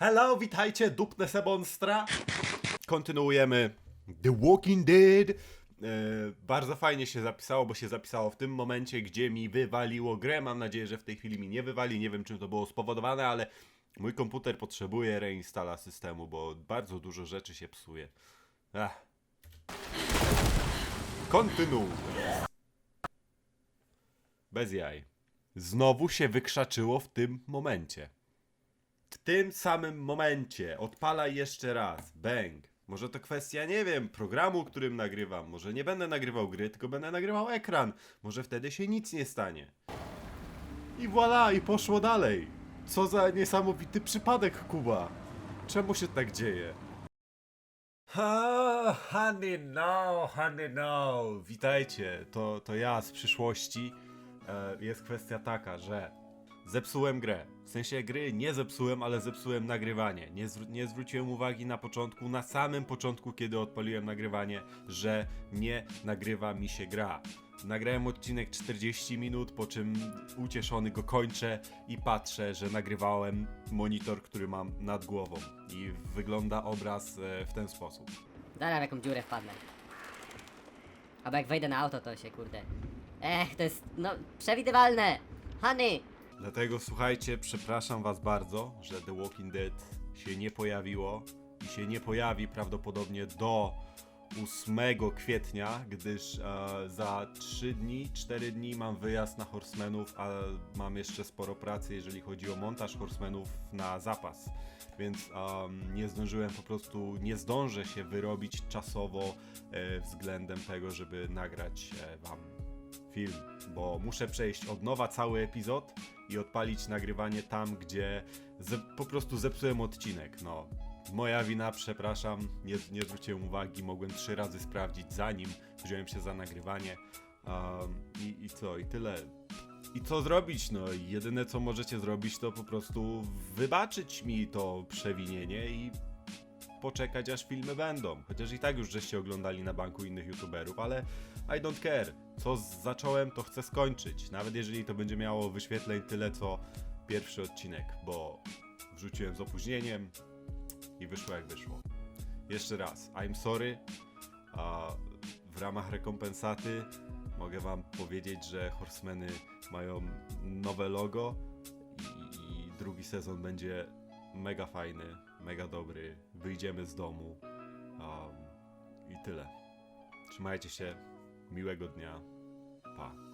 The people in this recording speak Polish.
Hello, witajcie, dupne se monstra. Kontynuujemy The Walking Dead. E, bardzo fajnie się zapisało, bo się zapisało w tym momencie, gdzie mi wywaliło grę. Mam nadzieję, że w tej chwili mi nie wywali. Nie wiem, czym to było spowodowane, ale mój komputer potrzebuje reinstala systemu, bo bardzo dużo rzeczy się psuje. Ach. Kontynuuję. Bez jaj. Znowu się wykrzaczyło w tym momencie. W tym samym momencie odpalaj jeszcze raz. Bang. Może to kwestia, nie wiem, programu, którym nagrywam. Może nie będę nagrywał gry, tylko będę nagrywał ekran. Może wtedy się nic nie stanie. I voilà, i poszło dalej. Co za niesamowity przypadek, Kuba. Czemu się tak dzieje? Ha, honey no, honey no. Witajcie, to, to ja z przyszłości. E, jest kwestia taka, że zepsułem grę. W sensie gry nie zepsułem, ale zepsułem nagrywanie. Nie, zwr- nie zwróciłem uwagi na początku, na samym początku, kiedy odpaliłem nagrywanie, że nie nagrywa mi się gra. Nagrałem odcinek 40 minut, po czym ucieszony go kończę i patrzę, że nagrywałem monitor, który mam nad głową. I wygląda obraz e, w ten sposób. Zaraz jaką dziurę wpadnę. Albo jak wejdę na auto, to się kurde. Ech, to jest, no, przewidywalne! Honey! Dlatego słuchajcie, przepraszam was bardzo, że The Walking Dead się nie pojawiło i się nie pojawi prawdopodobnie do 8 kwietnia, gdyż e, za 3 dni, 4 dni mam wyjazd na Horsemenów, a mam jeszcze sporo pracy, jeżeli chodzi o montaż Horsemenów na zapas. Więc nie zdążyłem po prostu, nie zdążę się wyrobić czasowo e, względem tego, żeby nagrać e, wam film, bo muszę przejść od nowa cały epizod i odpalić nagrywanie tam, gdzie po prostu zepsułem odcinek. No, moja wina, przepraszam, nie, nie zwróciłem uwagi, mogłem trzy razy sprawdzić zanim wziąłem się za nagrywanie. Um, i, I co, i tyle. I co zrobić? No, jedyne co możecie zrobić, to po prostu wybaczyć mi to przewinienie i poczekać aż filmy będą. Chociaż i tak już żeście oglądali na banku innych youtuberów, ale I don't care. Co zacząłem, to chcę skończyć. Nawet jeżeli to będzie miało wyświetleń tyle co pierwszy odcinek, bo wrzuciłem z opóźnieniem i wyszło jak wyszło. Jeszcze raz, I'm sorry. A w ramach rekompensaty mogę wam powiedzieć, że Horsemeny mają nowe logo i, i drugi sezon będzie mega fajny, mega dobry. Wyjdziemy z domu. Um, I tyle. Trzymajcie się. Miłego dnia. Pa.